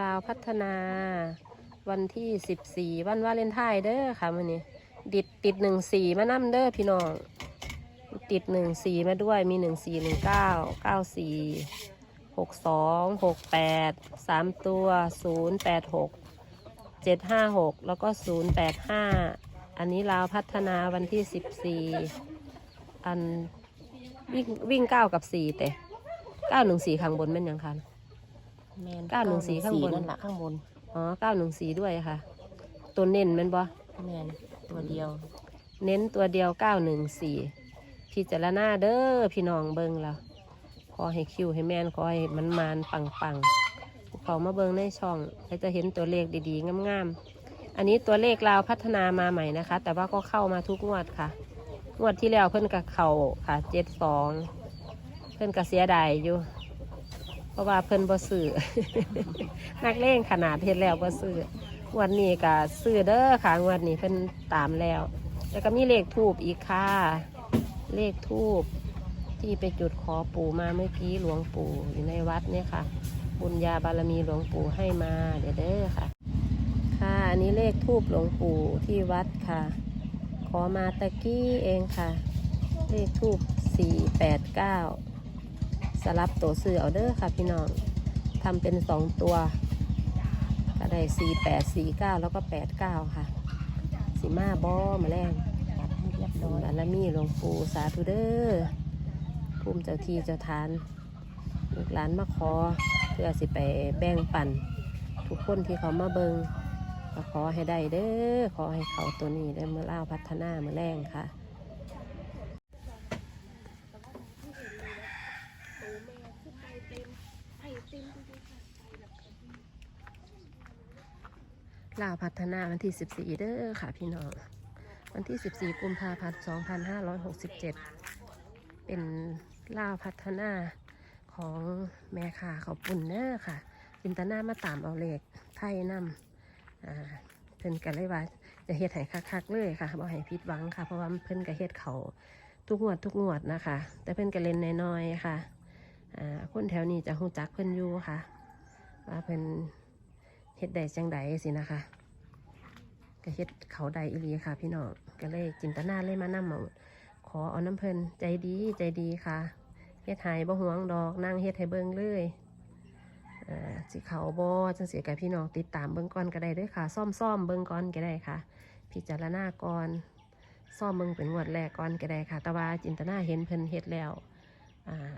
ลาวพัฒนา วันที่สิบสี่วันวาเลนไทน์เด้อค่ะมันนี้ดิดติดหนึ่งสี่มานํเด้อพี่น้อง ติดหนึ่งสี่มาด้วยมีหนึ่งสี่หนึ่งเก้าเก้าสี่หกสองหกแปดสามตัวศูนย์แปดหกเจ็ดห้าหกแล้วก็ศูนย์แปดห้าอันนี้ลาวพัฒนาวันที่สิบสี่อันวิ่งวิ่งเก้ากับสี่แต่เก้าหนึ่งสี่ข้างบนเป็นยังคะ แมนเก้าหนึ่งสี่ข้างบน นั่นแหละข้างบนอ๋อเก้าหนึ่งสี่ด้วยค่ะ ตัวเน้นแมันบ่ แมนตัวเดียวเน้นตัวเดียวเก้าหนึ่งสี่พิจารณาเด้อพี่น้องเบิงแล้วขอให้คิวให้แม่นขอให้มันมานปังปังๆพวกเขามาเบิงในช่องให้จะเห็นตัวเลขดีๆงามๆ อันนี้ตัวเลขลาวพัฒนามาใหม่นะคะ แต่ว่าก็เข้ามาทุกงวดค่ะ งวดที่แล้วเพิ่นกับเขาค่ะเจ็ดสองเพิ่นกับเสียดายอยู่ เพราะว่าเพิ่นบ่ซื้อนักเลงขนาดเฮ็ดแล้วบ่ซื้อวดนี้ก็ซื้อเด้อค่ะงวดนี้เพิ่นตามแล้ว แล้วก็มีเลขทูบอีกค่ะ เลขทูบที่ไปจุดขอปู่มาเมื่อกี้หลวงปู่อยู่ในวัดเนี่ยค่ะ บุญญาบารมีหลวงปู่ให้มาเดี๋ยวเด้อค่ะ ค่ะอันนี้เลขทูบหลวงปู่ที่วัดค่ะ ขอมาตะกี้เองค่ะ เลขทูบสี่แปดเก้า สลับตัวเสือเอาเด้อค่ะพี่น้องทำเป็นสองตัวก็ได้สี่แปดสี่เก้าแล้วก็แปดเก้าค่ะสีมาบอมาแรงตัดให้เรียบร้อยบารมีหลวงปู่สาธุเด้อภูมิเจ้าที่เจ้าทานลูกหลานมาขอเพื่อสิไปแบ่งปันทุกคนที่เขามาเบิงก็ขอให้ได้เด้อขอให้เขาตัวนี้ได้เมื่อเล่าวพัฒนาเมื่อแรงค่ะ ลาวพัฒนาวันที่ 14 เด้อค่ะพี่น้อง วันที่ 14 กุมภาพันธ์ 2567 เป็นลาวพัฒนาของแม่ค่ะเขาปุ่นเด้อค่ะ จินตนามาตามเอาเลขไทยนำอ่าเพิ่นกันเลยว่าจะเฮ็ดให้คักๆเลยค่ะบ่ให้ผิดหวังค่ะ เพราะว่าเพิ่นก็เฮ็ดเขาทุกงวดทุกงวดนะคะ แต่เพิ่นก็เล่นน้อยๆค่ะอ่าคนแถวนี้จะฮู้จักเพิ่นอยู่ค่ะ ว่าเพิ่น ฮ็ดได้จังใดสินะคะก็เฮ็ดเขาใดอีลีค่ะ พี่น้องก็เลยจินตนาเลยมานำเอาขอเอาน้ำเพิ่นใจดีใจดีค่ะเฮ็ดหายบ่หวงดอกนั่งเฮ็ดให้เบิ่งเลยเอ่อสิเขาบ่จังเสียกับพี่น้องติดตามเบิ่งก่อนก็ได้ด้วยค่ะ ซ่อมซ่อมเบิ่งก่อนก็ได้ค่ะ พิจารณาก่อนซ่อมเบิ่งเป็นงวดแรกก่อนก็ได้ค่ะ แต่ว่าจินตนาเห็นเพิ่นเฮ็ดแล้วอ่า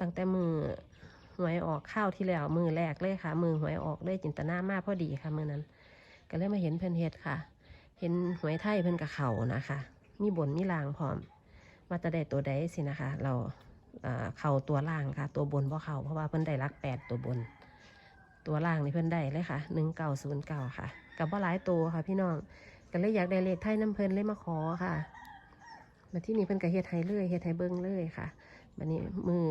ตั้งแต่มือ วยออกข้าวที่แล้วมือแรกเลยค่ะ มือหวยออกเลยจินตนามาพอดีค่ะมือนั้น ก็เลยมาเห็นเพิ่นเฮ็ดค่ะ เห็นหวยไทยเพิ่นกับเขานะคะ มีบนมีลางพร้อมว่าจะได้ตัวใดสินะคะ เราเข่าตัวล่างค่ะ ตัวบนเพราะเข่าเพราะว่าเพิ่นได้รักแปดตัวบน ตัวล่างนี่เพิ่นได้เลยค่ะหนึ่งเก้าศูนย์เก้าค่ะ กับว่าหลายตัวค่ะ พี่น้องก็เลยอยากได้เลขไทยน้ำเพิ่นเลยมาขอค่ะมาที่นี่เพิ่นก็เฮ็ดให้เลยเฮ็ดให้เบิ้งเลยค่ะบัดนี้มือ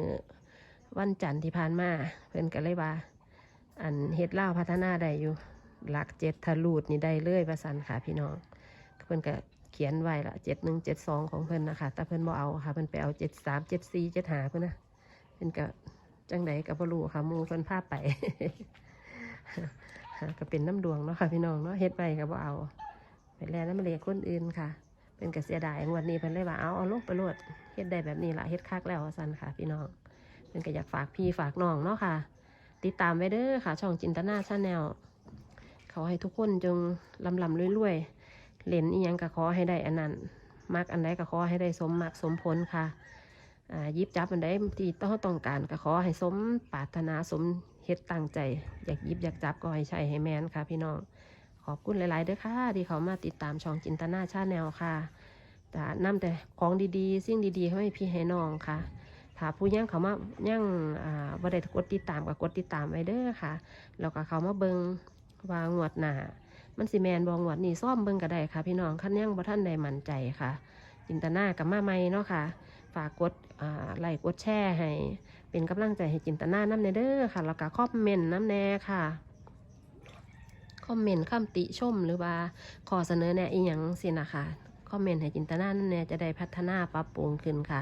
วันจันทร์ที่ผ่านมาเพิ่นก็เลยว่า อันเฮ็ดเล่าพัฒนาได้อยู่หลักเจ็ดทะลุดนี่ได้เลยประสันค่ะพี่น้องเพิ่นก็เขียนไว้ละเจ็ดหนึ่งเจ็ดสองของเพิ่นนะคะแต่เพิ่นบ่เอาค่ะเพิ่นไปเอาเจ็ดสามเจ็ดสี่เจ็ดหาเพิ่นนะเพิ่นก็จังใดก็บ่รู้ค่ะมูเพิ่นพาไปก็เป็นน้ำดวงเนาะค่ะพี่น้องเนาะเฮ็ดไปก็บ่เอาไปแล้วน้ำเลขคนอื่นค่ะ เป็นก็เสียดายวดนี้เพิ่นเลยว่าเอาเอาลงไปโลดเฮ็ดได้แบบนี้ละเฮ็ดคักแล้วว่าซั่นค่ะพี่น้อง เพิ่นก็อยากฝากพี่ฝากน้องเนาะค่ะ ติดตามไว้เด้อค่ะ ช่องจินตนาชาแนลขอให้ทุกคนจงลำลำรวยๆเล่นอียังก็ขอให้ได้อันนั้นมักอันใดก็ขอให้ได้สมมักสมผลค่ะอ่ายิบจับอันใดที่ต้องต้องการก็ขอให้สมปรารถนาสมเฮ็ดตั้งใจ อยากยิบอยากจับก็ให้ใช่ให้แมนค่ะ พี่น้องขอบคุณหลาย ๆ เด้อค่ะที่เขามาติดตามช่องจินตนาชาแนลค่ะแต่นำแต่ของดี ๆ สิ่งดี ๆ ให้พี่ให้น้องค่ะ ถ้าผู้ยังเขามายังอ่าบ่ได้กดติดตามก็กดติดตามไว้เด้อค่ะแล้วก็เขามาเบิงว่างวดหน้ามันสิแมนบองวดนี่ซ่อมเบิงก็ได้ค่ะ พี่น้องคันยังบ่ท่านใดมั่นใจค่ะ จินตนากับมาใหม่เนาะค่ะ ฝากกดอ่าไลค์กดแชร์ให้ เป็นกำลังใจให้จินตนาน้ำเนเด้อค่ะแล้วก็คอมเมนต์น้ำแน่ค่ะคอมเมนต์คำติชมหรือว่าขอเสนอแนะอีหยังสินะคะ คอมเมนต์ให้จินตนานั่นแน่จะได้พัฒนาปรับปรุงขึ้นค่ะ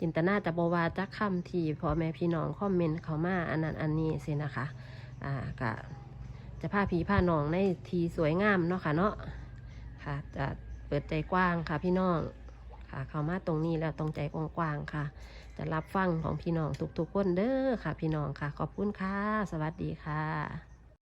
จินตนาจะบว่าจักคำที่พ่อแม่พี่น้องคอมเมนต์เขามาอันนั้นอันนี้สินะคะอ่าก็จะพาผีพาน้องในทีสวยงามเนาะค่ะเนาะค่ะ จะเปิดใจกว้างค่ะพี่น้องค่ะ เข้ามาตรงนี้แล้วตรงใจกว้างๆค่ะ จะรับฟังของพี่น้องทุกๆคนเด้อค่ะ พี่น้องค่ะ ขอบคุณค่ะ สวัสดีค่ะ